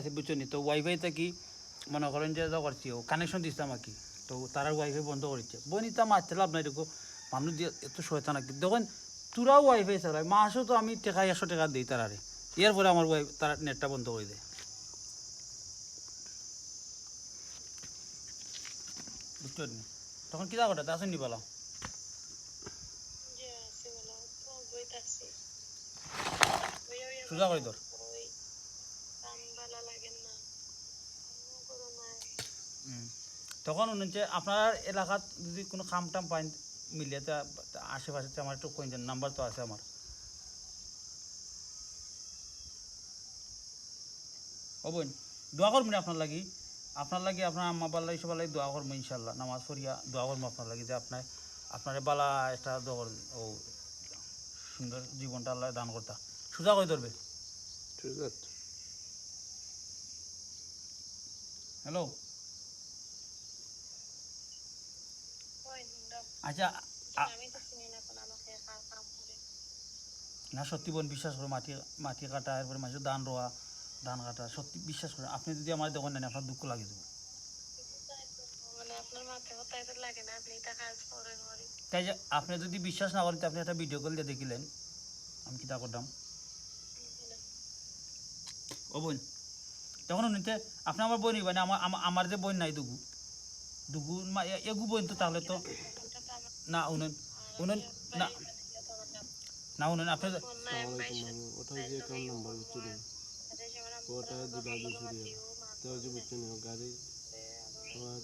আছে বুঝছ নি? তো ওয়াইফাই কি মনে করেন যে করছি ও কানেকশন দিতাম আর কি তো তারা ওয়াইফাই বন্ধ করেছে। বনিতা মারতে লাভ নাই দেখো। মানুষ দিয়ে এত শয়তান আর কি। দেখেন তোরাও ওয়াইফাই চালাই মাসও তো আমি টাকা একশো টাকা দিই তারারে। এরপরে আমার ওয়াই তারা নেটটা বন্ধ করে দেয়। তখন কিতা করে তা শুনি বলা। সোজা করে ধর বই কাম ভালো লাগে না কামও করো নাই হুম। তখন হচ্ছে আপনার এলাকাত যদি কোনো খাম টাম পাইন মিলে তা আশেপাশে তো আমার একটু দেন নাম্বার তো আছে আমার। ও বোন দোয়া করবেন আপনার লাগি? আপনার লাগি আপনার আম্মা বাল্লা এইসব লাগি দোয়া করব ইনশাল্লাহ নামাজ পড়িয়া দোয়া করব আপনার লাগি যে আপনার আপনার বালা একটা দোয়া ও সুন্দর জীবনটা আল্লাহ দান করতা। সোজা করে ধরবে। ঠিক আছে। হ্যালো ওই দাম আচ্ছা তো না সত্যি বোন বিশ্বাস করে মাটি মাটি কাটা এরপরে মাঝে ধান রোয়া ধান কাটা সত্যি বিশ্বাস করে আপনি যদি আমার দেখেন না আপনার দুঃখ লাগে দেবো মানে তো তা করেন তাই যে আপনি যদি বিশ্বাস না করেন তো আপনি একটা ভিডিও কল দিয়ে দেখিলেন। আমি কিতা করতাম? ও বোন তখন নিতে আপনি আমার বোনই মানে আমার আমার- যে বোন নাই দুগু দুগু এগু বোন তো তাহলে তো না, উনুন উনুন, না। না, উনুন, আপনি যে- আসসালামাইকুম মামু ওটা যে অ্যাকাউন্ট নাম্বার বুঝছ ওটা দিবা দুশো তো যে বুঝছ নি গাড়ি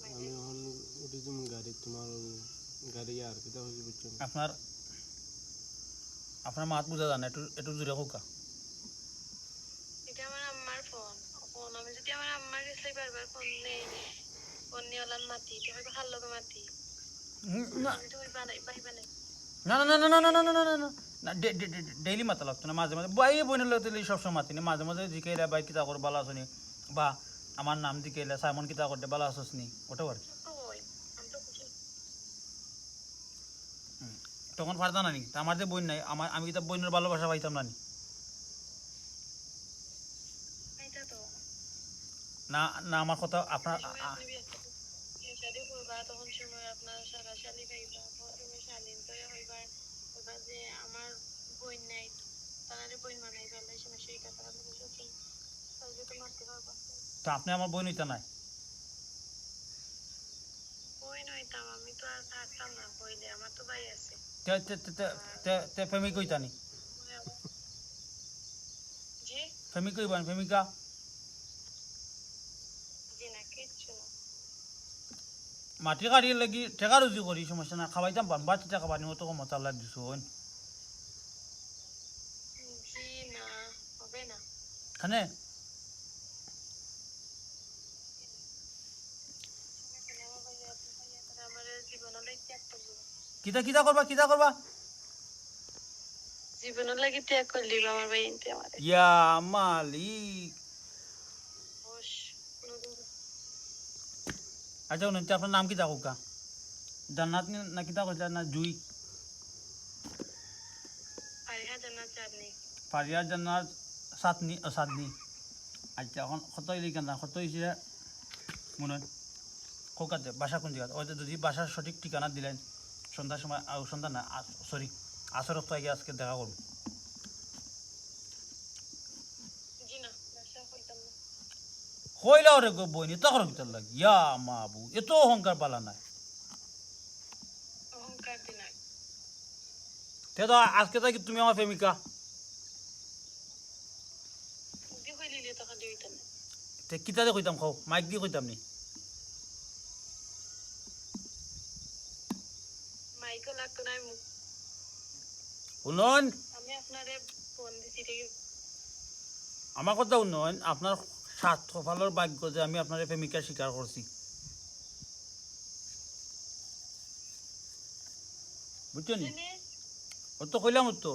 আমি এখন উঠে তুমি গাড়ি তোমার গাড়ি আর কিতা হয়েছে বুঝছ আপনার আপনার মাত বোঝা জানে, একটু একটু জোরে হোকা এটা আমার আম্মার ফোন। ফোন আমি যদি আমার আম্মার কাছে বারবার ফোন নেই ফোন মাতি। না বাই না না না না না না না না না না না ডেইলি মাথা লাগতো না মাঝে মাঝে বাই বোনের লোক সবসময় মাতি না মাঝে মাঝে জিকাইলা বাই কিতা করে বালা আসনি বা আমার নাম দিকাইলা সাইমন কিতা করতে বালা আসনি ওটাও আর কি তখন পারতাম না নি আমার যে বোন নাই আমার আমি কিতা বোনের ভালোবাসা পাইতাম না নি না না আমার কথা আপনার শাদী করবা তখন সময় আপনার সারা শালি পাইবা তুমি শালীন তো হইবা হইবা যে আমার বই নাই তারারে বই মানাই ফেলে সময় সেই কথা আপনি সত্যি তাহলে তো মারতে পারবা তো আপনি আমার বোন হইতা নাই? বই নইতাম আমি তো আর থাকতাম না বইলে আমার তো ভাই আছে। তে তে তে- তে তে- প্রেমিক বই জি? প্রেমিক হইবান প্রেমিকা মাটি কাটি লাগি টেকা রুজি করি সমস্যা না খাওয়াইতাম বাম্বা চিটা খাবার নিও মশালা দিছুন খানে? কিতা কিতা করবা কিতা করবা জীবনের লাগি ত্যাগ করলি আমার ভাই ইয়া মালিক। আচ্ছা উনি আপনার নাম কিতা কোকা জান্নাত নি- কিতা কইলা না জুই? পারিয়া জান্নাত সাতনি ও সাতনি আচ্ছা এখন কত লিখান না কত হয়েছে মনে কোকাতে বাসা কোন জায়গা ওই যদি বাসার সঠিক ঠিকানা দিলেন সন্ধ্যার সময় সন্ধ্যা না সরি আসর তো আগে আজকে দেখা করব জি না ব্যবসা করতাম না কইলা ওরে গো বইনি তখন ভিতর লাগে ইয়া মাবু এত অহংকার পালা নাই। তে তো আজকে থাকি তুমি আমার প্রেমিকা? তে কিতাতে কইতাম খাও মাইক দিয়ে কইতাম নি। উন্নয়ন? আমি আপনারে ফোন দিছি আমার কথা উন্নয়ন আপনার সাত সফালের ভাগ্য যে আমি আপনার প্রেমিকা স্বীকার করছি বুঝছেন ও তো কইলাম তো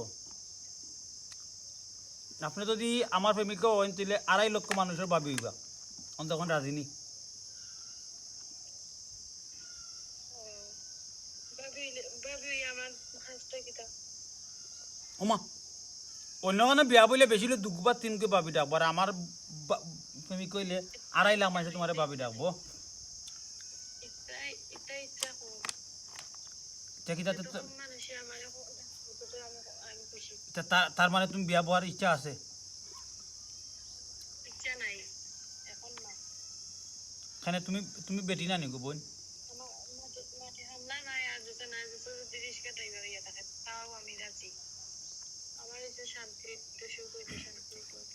আপনি যদি আমার প্রেমিকা হন তাহলে আড়াই লক্ষ মানুষের ভাবি হইবা অন তখন রাজি নি? ভাবি ভাবি ওমা অন্য কোনো বিয়া বলে বেশি বা তিনকে পাবি ডাকবার আমার তুমি কইলে আড়াই লাখ মানুষ তোমার বাবি ডাকবো। তার- মানে তুমি বিয়া বহার ইচ্ছা আছে? এখন তুমি তুমি বেটি না নিগো বোন? আমার শান্তি।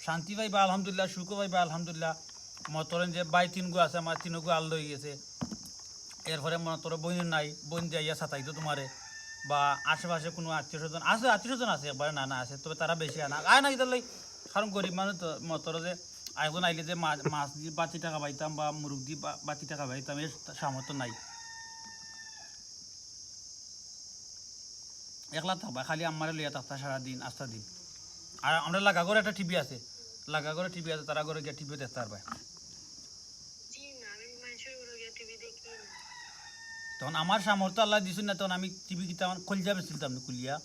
শান্তি শান্তি পাইবা আলহামদুলিল্লাহ সুখ পাইবা আলহামদুলিল্লাহ। মতরেন যে বাই তিন গো আছে, আমার তিন গো আল লই গেছে। এরপরে মনে তোর বইন নাই, বইন যাইয়া সাতাইতো তোমারে। বা আশেপাশে কোনো আত্মীয় স্বজন আছে, আত্মীয় স্বজন আছে? একবারে না না, আছে। তবে তারা বেশি আনা। আয় না ইতার কারণ গরিব মানুষ তো মতর যে এখন আইলে যে মাছ দিয়ে বাতি টাকা পাইতাম বা মুরগ দিয়ে বা- বাতি টাকা পাইতাম, এর সামর্থ্য নাই। একলা থাকবা, খালি আমারে লইয়া থাকতা সারাদিন, আস্তা দিন। আর আমরা লাগা করে একটা টিভি আছে। লাগা করে টিভি আছে তারা করে গিয়ে টিভি দেখতে পারবে। তখন আমার সামর্থ্য আল্লাহ দিছুন না তখন আমি টিভি কিতা আমার কলজা বেছিলাম না কুলিয়া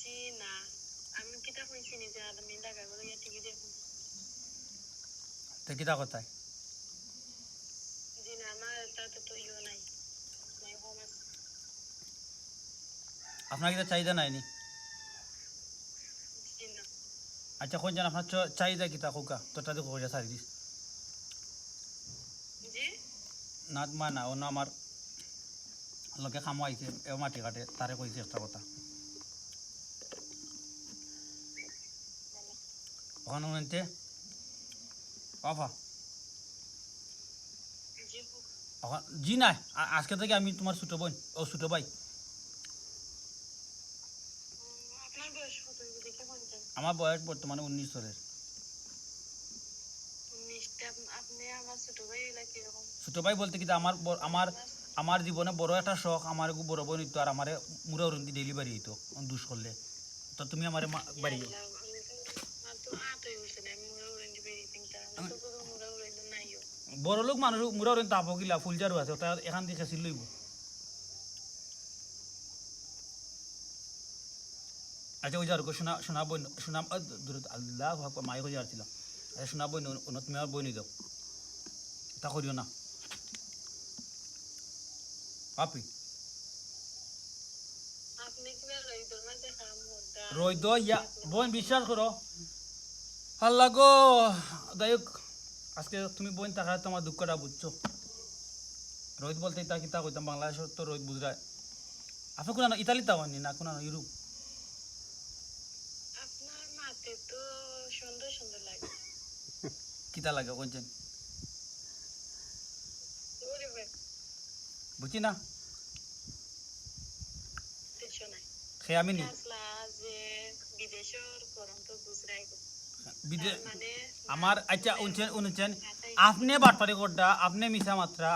জি না আমি কিতা নিজে আর আচ্ছা কোন জান আপনার চাহিদা কিতা কোকা তোরটা দেখো কইয়া সারি দিস জি না মা না অন্য আমার লোকে খামো আইছে এও মাটি কাটে তারে কইছে একটা কথা ওখানে উনতে অফা জি নাই আজকে থেকে আমি তোমার ছোটো বোন ও ছোটো ভাই উম, আপনার বয়স কত হইবে দেখে কোনটা আমার বয়স বর্তমানে উনিশ বছরের। ছোট ভাই বলতে কি আমার আমার আমার জীবনে বড় একটা শখ আমার বড় বোন হইতো আর আমার মুরা উরন্দি ডেলিভারি হইতো দুষ করলে। তো তুমি আমার বাড়ি বড় লোক মানুষ মুরা উরন্দি তাপ গিলা ফুলজারু আছে ওটা এখান থেকে লইব। আচ্ছা ওই যার শোনা শোনা বই শোনা দূর আল্লাহ আচ্ছা শোনা বই তা করিও না। আপি আপনি কি আর ওই দরমা দেখা মোটা রই দো ইয়া বোন বিশ্বাস করো। আল্লাহ গো দায়ক আজকে তুমি বোন থাকার তোমার দুঃখটা বুঝছ। রোহিত বলতে তা কিতা কইতাম বাংলাদেশের তো রোহিত বুঝরায়। আপনি কোন ইতালি তাও না কোন ইউরোপ আপনার মাতে তো সুন্দর সুন্দর লাগে কিতা লাগে কোনছেন বুঝি না? সে আমি নি আমার আচ্ছা উনছেন উনছেন আপনি বাটপারি করটা আপনি মিশা মাত্রা